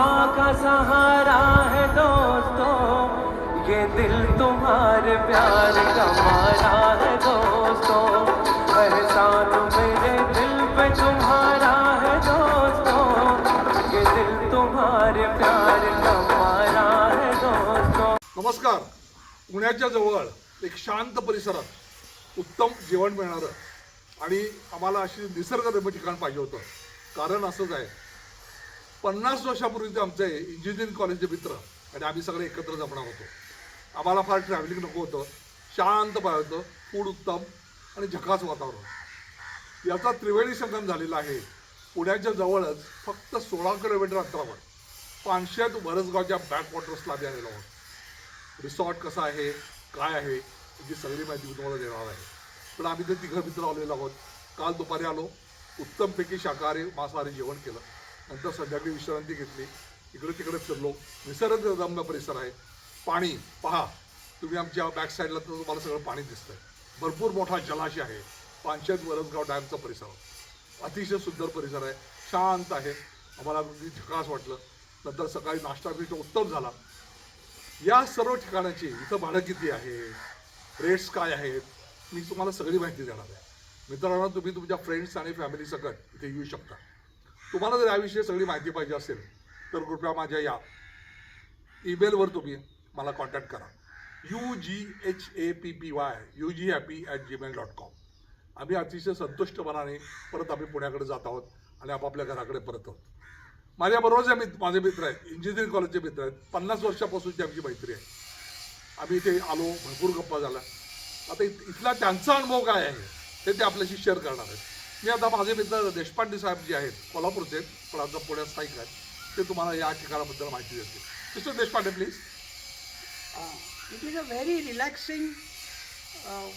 का सहारा है दोस्तों ये दिल तुम्हारे प्यार का मारा है दोस्तों। एहसान मेरे दिल पे तुम्हारा है दोस्तों ये दिल तुम्हारे प्यार का मारा है दोस्तों। नमस्कार पुण्याच्या जवळ एक शांत परिसरात उत्तम जेवण मिळणारं आणि आम्हाला अशी निसर्गरम्य ठिकाण पाहिजे होतं. कारण असंच आहे पन्नास वर्षापूर्वीचे आमचे इंजिनिअरिंग कॉलेजचे मित्र. आणि आम्ही सगळे एकत्र जमणार होतो. आम्हाला फार ट्रॅव्हलिंग नको होतं. शांत पाहिजे होतं. फूड उत्तम आणि झकास वातावरण. याचा त्रिवेणी संगम झालेला आहे. पुण्याच्या जवळच फक्त सोळा किलोमीटर अंतरावर. पानशेत वरसगावच्या बॅकवॉटर्सला आम्ही आलेलो आहोत. रिसॉर्ट कसा आहे? काय आहे? याची सगळी माहिती मी तुम्हाला देणार आहे. पण आम्ही ते तिघं मित्र आलेलो आहोत. काल दुपारी आलो. उत्तमपैकी शाकाहारी मांसाहारी जेवण केलं. नंतर संध्याकाळी विश्रांती घेतली. इकडे तिकडे फिरलो. निसर्गरम्य परिसर आहे. पाणी पहा तुम्ही आमच्या बॅक साईडला तर तुम्हाला सगळं पाणी दिसतंय. भरपूर मोठा जलाशय आहे. पानशेत वरसगाव डॅमचा परिसर. अतिशय सुंदर परिसर आहे. शांत आहे. आम्हाला अगदी झकास वाटलं. नंतर सकाळी नाश्ता बी उत्तम झाला. या सर्व ठिकाणाची इथं भाडं किती आहे? रेट्स काय आहेत? मी तुम्हाला सगळी माहिती देणार आहे. मित्रांनो तुम्ही तुमच्या फ्रेंड्स आणि फॅमिलीसकट इथे येऊ शकता. तुम्हाला जर याविषयी सगळी माहिती पाहिजे असेल तर कृपया माझ्या या ईमेलवर तुम्ही मला कॉन्टॅक्ट करा. U G H A P P Y U G happy at Gmail dot com आम्ही अतिशय संतुष्टपणाने परत आम्ही पुण्याकडे जात आहोत आणि आपापल्या घराकडे परत आहोत. माझ्याबरोबरचे मित्र माझे मित्र आहेत इंजिनिअरिंग कॉलेजचे मित्र आहेत. पन्नास वर्षापासूनची आमची मैत्री आहे. आम्ही इथे आलो भरपूर गप्पा झाला आता इथला त्यांचा अनुभव काय आहे ते ते आपल्याशी शेअर करणार आहेत. मी आता माझे मित्र देशपांडे साहेब जे आहेत कोल्हापूरचे पण आता पुण्यात स्थायिक आहेत ते तुम्हाला या ठिकाणाबद्दल माहिती देतील mister Deshpande please Uh, a very relaxing uh,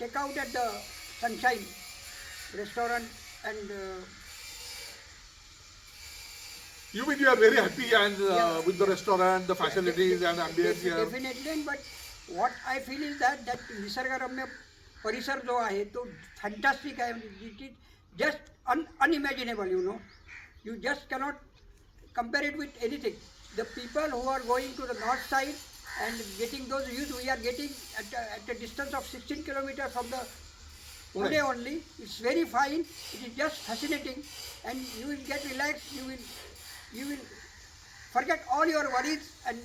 takeout at the Sunshine restaurant and uh, You mean you are very happy and uh, Yeah. with the restaurant, the facilities and ambience here? definitely but what I feel is that that निसर्गरम्य परिसर जो आहे तो fantastic आहे it is just un unimaginable you know you just cannot compare it with anything. The people who are going to the north side and getting those views, we are getting at a, at a distance of 16 kilometers from the Pune Pune. only. It's very fine. It is just fascinating, and you will get relaxed. You will, you will forget all your worries and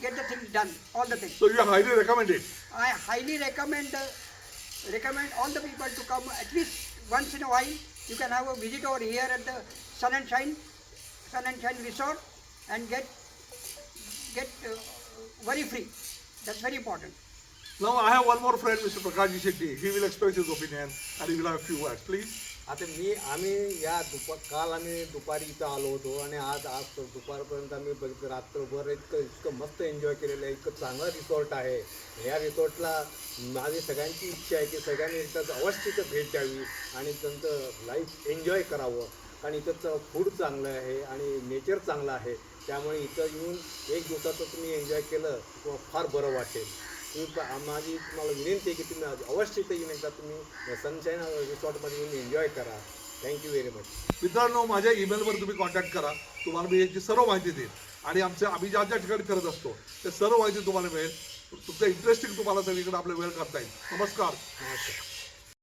get the things done. All the things. So you highly recommend it. I highly recommend the, recommend all the people to come at least once in a while. You can have a visit over here at the Sun and Shine, Sun and Shine Resort, and get get uh, very free. That's very important. Now I have one more friend, Mr. Prakash Shetty. He will express his opinion and he will have a few words. Please. आता मी आम्ही या दुपार काल आम्ही दुपारी इथं आलो होतो आणि आज आज दुपारपर्यंत आम्ही बघितलं रात्रभर इतकं इतकं मस्त एन्जॉय केलेलं आहे इतकं चांगलं रिसॉर्ट आहे. या रिसॉर्टला माझी सगळ्यांची इच्छा आहे की सगळ्यांनी इथं अवश्य इथं भेट द्यावी आणि त्यांचं लाईफ एन्जॉय करावं. कारण इथंचं फूड चांगलं आहे आणि नेचर चांगलं आहे. त्यामुळे इथं येऊन एक दिवसाचं तुम्ही एन्जॉय केलं किंवा फार बरं वाटेल. तुम्ही प- माझी तुम्हाला विनंती आहे की तुम्ही अवश्य इथं येऊन एकदा तुम्ही सनशाईन रिसॉर्टमध्ये येऊन एन्जॉय करा. थँक्यू व्हेरी मच मित्रांनो माझ्या ईमेलवर तुम्ही कॉन्टॅक्ट करा. तुम्हाला मी याची सर्व माहिती देईन. आणि आमचे आम्ही ज्या ज्या ठिकाणी करत असतो ते सर्व माहिती तुम्हाला मिळेल. तुमचं इंटरेस्टिंग तुम्हाला सगळीकडे आपला वेळ करता येईल. नमस्कार. नमस्कार.